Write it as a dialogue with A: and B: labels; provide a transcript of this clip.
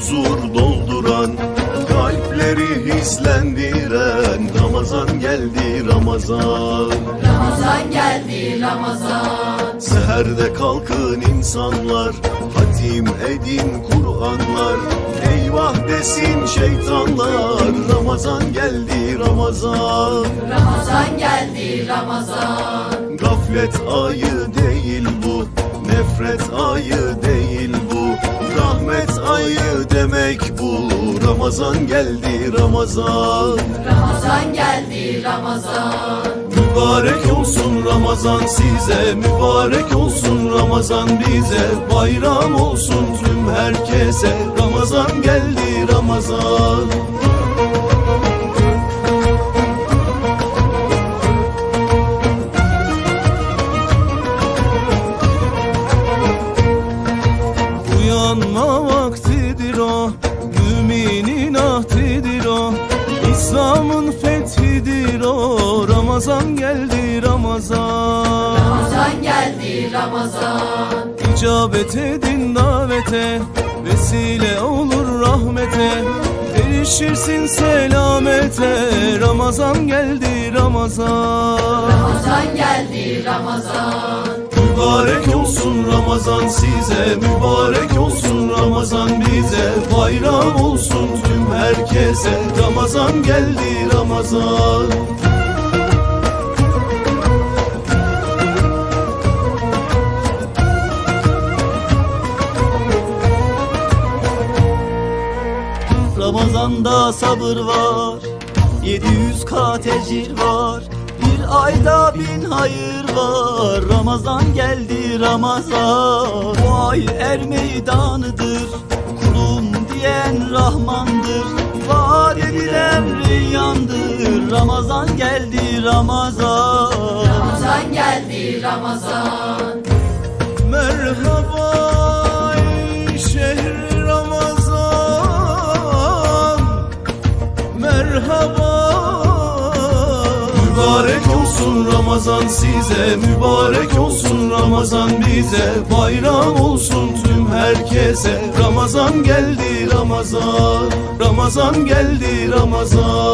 A: huzur dolduran Kalpleri hislendiren Ramazan geldi Ramazan.
B: Ramazan geldi Ramazan.
A: Seherde kalkın insanlar Hatim edin Kur'anlar. Eyvah desin şeytanlar Ramazan geldi Ramazan.
B: Ramazan geldi Ramazan.
A: Gaflet ayı değil bu Ramazan geldi Ramazan.
B: Ramazan geldi Ramazan.
A: Mübarek olsun Ramazan size Mübarek olsun Ramazan bize. Bayram olsun tüm herkese Ramazan geldi Ramazan.
C: Uyanma vaktidir o Müminin ahdidir o İslam'ın fethidir o. Ramazan geldi Ramazan.
B: Ramazan geldi Ramazan.
C: İcabet edin davete Vesile olur rahmete. Erişirsin selamete Ramazan geldi Ramazan.
B: Ramazan geldi Ramazan
A: Mübarek olsun Ramazan size Mübarek olsun Ramazan bize. Bayram olsun tüm herkese Ramazan geldi Ramazan.
D: Ramazanda sabır var 700 kat ecir var ayda bin hayır var. Ramazan geldi Ramazan. Bu ay er meydanıdır. Kulum diyen Rahmandır. Vaat edilen reyyandır Ramazan geldi Ramazan.
B: Ramazan geldi Ramazan.
C: Merhaba
A: olsun Ramazan size Mübarek olsun Ramazan bize Bayram olsun tüm herkese. Ramazan geldi Ramazan Ramazan geldi Ramazan